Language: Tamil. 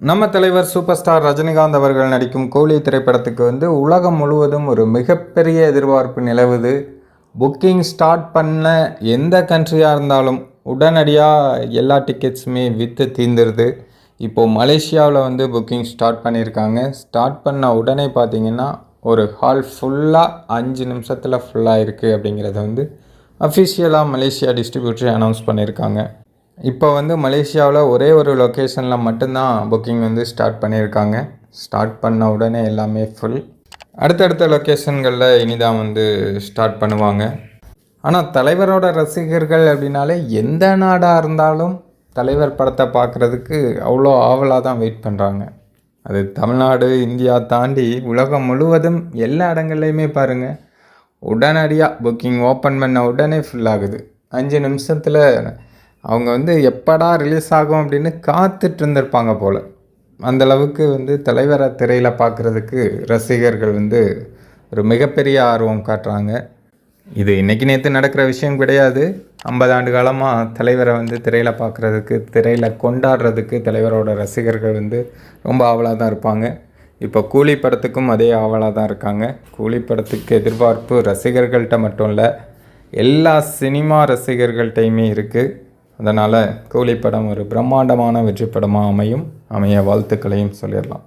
நம்ம தலைவர் சூப்பர் ஸ்டார் ரஜினிகாந்த் அவர்கள் நடிக்கும் கோலி திரைப்படத்துக்கு வந்து உலகம் முழுவதும் ஒரு மிகப்பெரிய எதிர்பார்ப்பு நிலவுது. புக்கிங் ஸ்டார்ட் பண்ண எந்த கண்ட்ரியாக இருந்தாலும் உடனடியாக எல்லா டிக்கெட்ஸுமே விற்று தீர்ந்துருது இப்போது மலேசியாவில் வந்து புக்கிங் ஸ்டார்ட் பண்ணியிருக்காங்க ஸ்டார்ட் பண்ண உடனே பார்த்தீங்கன்னா ஒரு ஹால் ஃபுல்லாக அஞ்சு நிமிஷத்தில் ஃபுல்லாக இருக்குது அப்படிங்கிறத வந்து அஃபிஷியலாக மலேசியா டிஸ்ட்ரிபியூட்டர் அனௌன்ஸ் பண்ணியிருக்காங்க இப்போ வந்து மலேசியாவில் ஒரே ஒரு லொக்கேஷனில் மட்டும்தான் புக்கிங் வந்து ஸ்டார்ட் பண்ணியிருக்காங்க. ஸ்டார்ட் பண்ண உடனே எல்லாமே ஃபுல் அடுத்தடுத்த லொக்கேஷன்களில் இனிதான் வந்து ஸ்டார்ட் பண்ணுவாங்க. ஆனால் தலைவரோட ரசிகர்கள் அப்படின்னாலே எந்த நாடாக இருந்தாலும் தலைவர் படத்தை பார்க்குறதுக்கு அவ்வளோ ஆவலாக தான் வெயிட் பண்ணுறாங்க அது தமிழ்நாடு இந்தியா தாண்டி உலகம் முழுவதும் எல்லா இடங்கள்லையுமே பாருங்கள் உடனடியாக புக்கிங் ஓப்பன் பண்ண உடனே ஃபில் ஆகுது. அஞ்சு நிமிஷத்தில் அவங்க வந்து எப்படா ரிலீஸ் ஆகும் அப்படின்னு காத்துட்டு இருந்திருப்பாங்க போல். அந்த அளவுக்கு வந்து தலைவரை திரையில் பார்க்குறதுக்கு ரசிகர்கள் வந்து ஒரு மிகப்பெரிய ஆர்வம் காட்டுறாங்க. இது இன்றைக்கி நேற்று நடக்கிற விஷயம் கிடையாது. ஐம்பது ஆண்டு காலமாக தலைவரை வந்து திரையில் பார்க்குறதுக்கு திரையில் கொண்டாடுறதுக்கு தலைவரோட ரசிகர்கள் வந்து ரொம்ப ஆவலாக தான் இருப்பாங்க. இப்போ கூலி படத்துக்கும் அதே ஆவலாக தான் இருக்காங்க. கூலி படத்துக்கு எதிர்பார்ப்பு ரசிகர்கள்ட்ட மட்டும் இல்லை எல்லா சினிமா ரசிகர்கள்ட்டையுமே இருக்குது அதனால் கூலி படம் ஒரு பிரம்மாண்டமான வெற்றி படமாக அமையும். அமைய வாழ்த்துக்களையும் சொல்லிடலாம்.